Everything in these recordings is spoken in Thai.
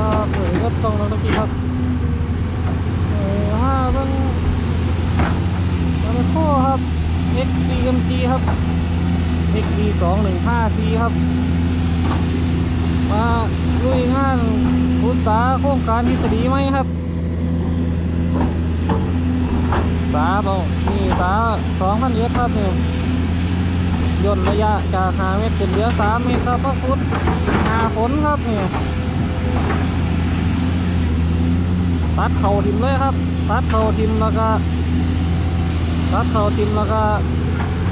ครับเออก็ต้องแล้วตะกี้ครับเออห้าเบิ่งมาโคครับ XDMG ครับ XD สองหนึ่งห้า C ครับ มาลุยงานอุตสาโครงการทฤษฎีไหมครับสาเปล่านี่สาสองพันเอสครับเนี่ยย่นระยะจากหาเมตรเป็นเหลือสามเมตรครับพระฟุตหาฝนครับเนี่ย ตัดเข่าทิมเลยครับ ตัดเข่าทิมแล้วก็ ตัดเข่าทิมแล้วก็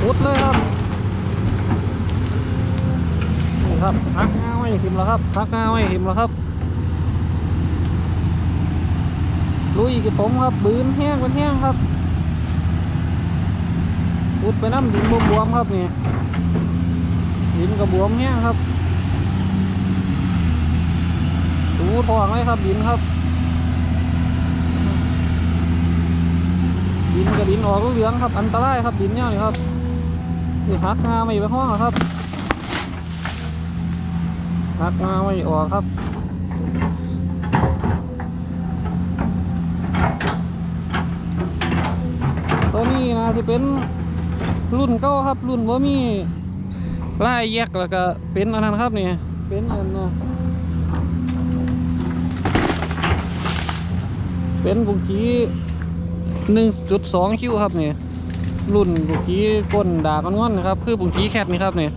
พุดเลยครับนี่ครับพักงาไว้ทิมแล้วครับพักงาไว้ทิมแล้วครับลุยกับผมครับบืนแห้งเป็นแห้งครับอุดไปน้ำดินบวมๆครับเนี่ยดินกับบวมแห้งครับดูทองเลยครับดินครับ ดินกับดินออกเหลืองครับ อันตรายครับดินเนี่ยนี่ครับนี่หักงาไม่ไปห้องครับหักงาไม่ออกครับตัวนี้นะจะเป็นรุ่นเก่าครับ รุ่นว่ามีลายแยกแล้วก็เป็นอันนั้นครับนี่เป็นอันนะเป็นบุกี้ หนึ่งจุดสองคิวครับนี่รุ่นบุกี้ก้นด่ากันงอนนะครับ คือบุกี้แคทนี่ครับนี่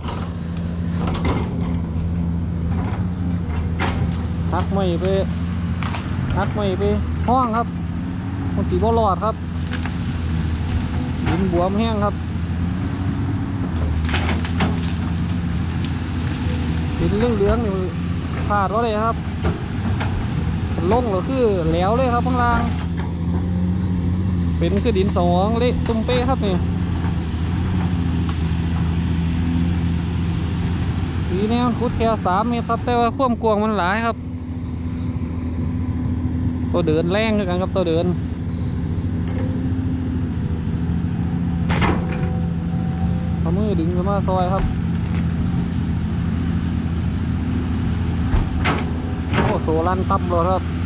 ทักไม่ไปทักไม่ไปห้องครับมันสีบอลอดครับดินบวมแห้งครับดินเรื่องเหลืองๆนี่ขาดว่าเลยครับลงหรือคือแหลวเลยครับข้างล่าง เป็นคือดินสองเละตุ้มเป้ครับนี่สีแนวคุดแค่สามเมตรครับ แต่ว่าควมกวงมันหลายครับ ตัวเดินแรงคือกันครับตัวเดินเอามือดึงมาซอยครับโอ้โซลันตับเลยครับ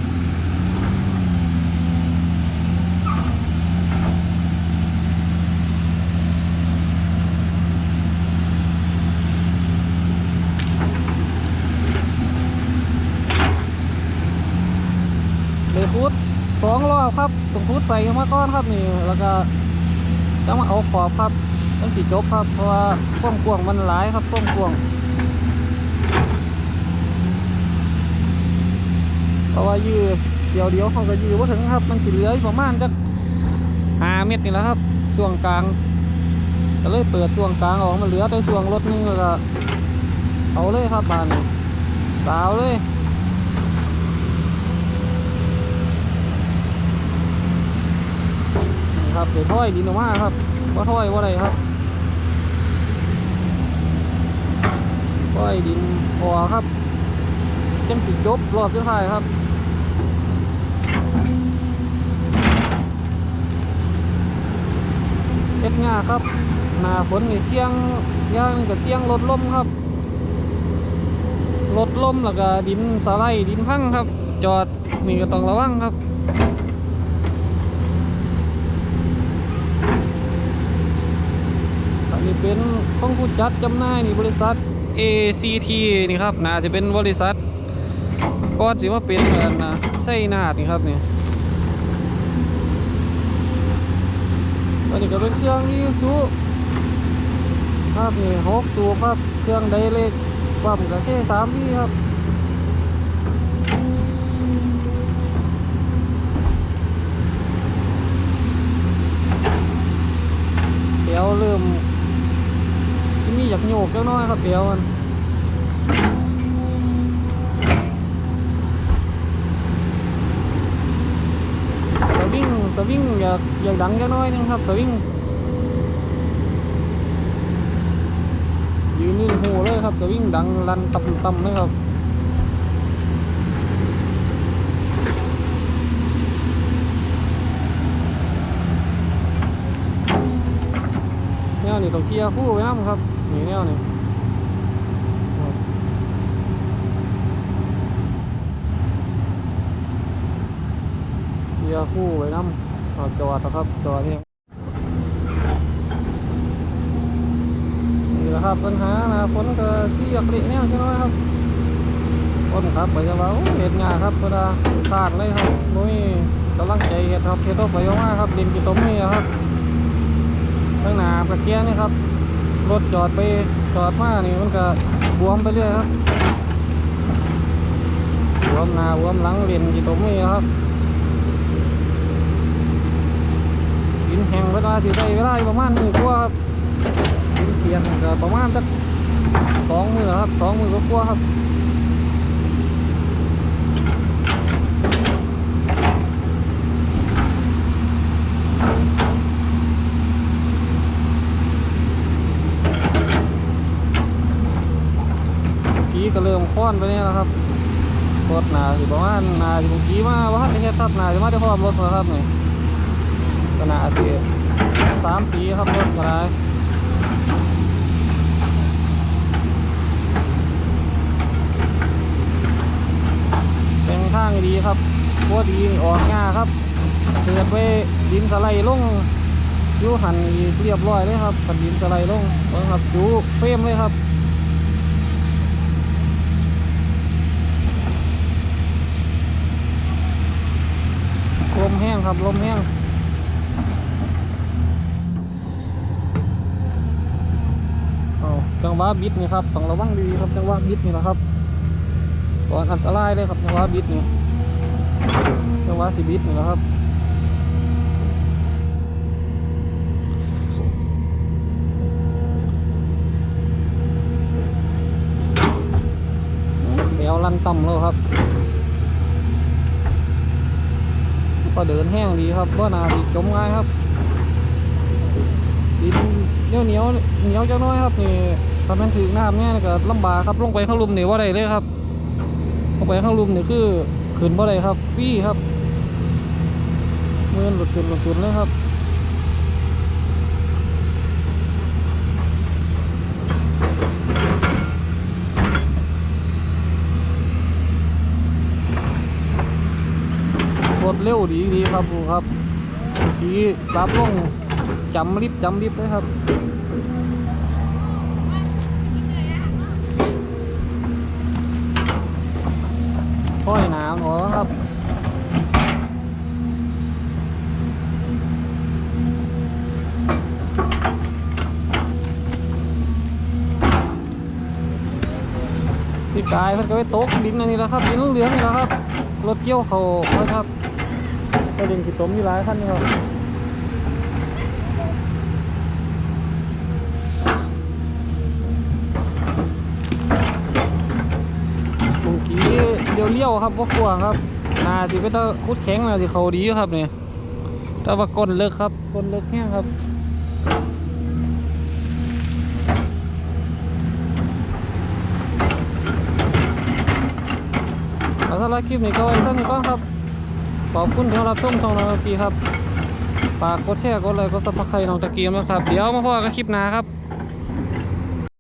เลยฟุตสองรอบครับตรงฟุตใส่มาก้อนครับนี่แล้วก็จะมาเอาขอบครับต้องสีจบครับเพราะว่าก้วงกวางมันหลายครับก้วงกวางเพราะว่ายืดเดียวเดียวเขาก็ยืดว่าถึงครับ มันสิเหลืออยประมาณจักห้าเมตรนี่แหละครับ ช่วงกลางก็เลยเปิดช่วงกลางออกมาเหลือแต่ช่วงรถนึงแล้วก็เอาเลยครับบานสาวเลย ครับเดี๋ยวถ้อยดินออกมาครับว่าถ้อยว่าอะไรครับก้อยดินพอครับจังสิจบรอบสุดท้ายครับเอ็ดงาครับหนาฝนนี่เสียงย่างกับเสียงรถล่มครับรถล่มแล้วก็ดินสไลด์ดินพังครับ จอดนี่ก็ต้องระวังครับ อันนี้ เป็นของผู้จัดจำหน่ายนี่บริษัท ACT นี่ครับน่าจะเป็นบริษัทก่อนสิว่าเป็นอันนะไส้นาดนี่ครับนี่อันนี้ก็เป็นเครื่องรีซูครับนี่หกสูบครับเครื่องไดเล็กปั๊มกับแค่สามพี่ครับเดี๋ยวเริ่ม กโยกเล็กน้อยครับเดียวมันสวิงสวิงอยากอยากดังเล็กน้อยนึงครับสวิงยืนนี่หูเลยครับสวิงดังลันต่ำๆเลยครับ วนี่ต้องเคลียร์คู่ไว้น้ำครับนี่แนวนี่เครับเรือคู่ไว้น้ำเอาจอดนะครับจอดนี่นี่แหละครับปัญหานะฝนก็ที่อยากเละแนวจังน้อยครับคนครับไปจะว่าเห็ดงาครับเวลาสาดเลยครับนุ้ยกำลังใจเห็ดครับเห็ดต้องไปเยอะมากครับดินกี่ต้มนี่ครับ ข้างหน้าตะเกียงนี่ครับ รถจอดไปจอดมานี่มันก็บวมไปเรื่อยครับบวมหน้าบวมหลังเรียนกี่ตรงนี้ครับดินแห้งเวลาสิได้เวลาประมาณมือกว่าครับดินเปียกก็ประมาณสักสองมือครับสองมือก็กว่าครับ กี้ก็เริ่มค้อนไปเนี่ยแล้วครับรถหนาสิประมาณหนาสิบกี้มาว่าให้เฮ็ดทับหนาสิมาได้พร้อมรถแล้วครับนี่ก็นาสิสามปีครับรถก็ได้เป็นทางดีครับบัวดีออกง่าครับเกิดไปดินสไลด์ลงยูหันเรียบร้อยเลยครับดินสไลด์ลงเบิ่งครับจูเฟรมเลยครับ ลมแห้ง ครับ ลมแห้งเอาจังหวะบิดนี่ครับต้องระวังดีครับจังหวะบิดนี่แหละครับก่อนอันตรายเลยครับจังหวะบิดนี่จังหวะสิบิดนี่แหละครับเดี๋ยวลันต่ำแล้วครับ ก็เดินแห้งดีครับว่านาดีจมง่ายครับดินเหนียวเหนียวเหนียวจังน้อยครับนี่ถ้ามันถึงน้ำเนี่ยก็ลำบากครับลงไปข้างลุมนี่ว่าได้เลยครับลงไปข้างลุมนี่คือขืนว่าได้ครับฟี่ครับเมื่อหลุดขึ้นหลุดขึ้นเลยครับ เร็วดีดีครับดูครับดีซับลงจำริบจำริบเลยครับค่อยนาวหนอครับพี่กายเพิ่นก็ไปตกดินอันนี้แล้วครับดินเหลืองนี่แล้วครับรถเกี่ยวเขาครับ ก็ดินขีดตมมีหลายขั้นนี่ครับบางทีเลี้ยวๆครับว่ากลัวครับนาสิไปตะคุดแข็งนาสิเขาดีครับเนี่ยแต่ว่าก้นเลิกครับก้นเลิกแห้งครับสำหรับคลิปนี้ก็ไว้เท่านี้ก่อนครับ ขอบคุณที่รับชมช่องน้องปีครับฝากกดแชร์กดไลค์กดซับสไครต์น้องตะเกี้นะครับ เดี๋ยวมาพบกันคลิปหน้าครับ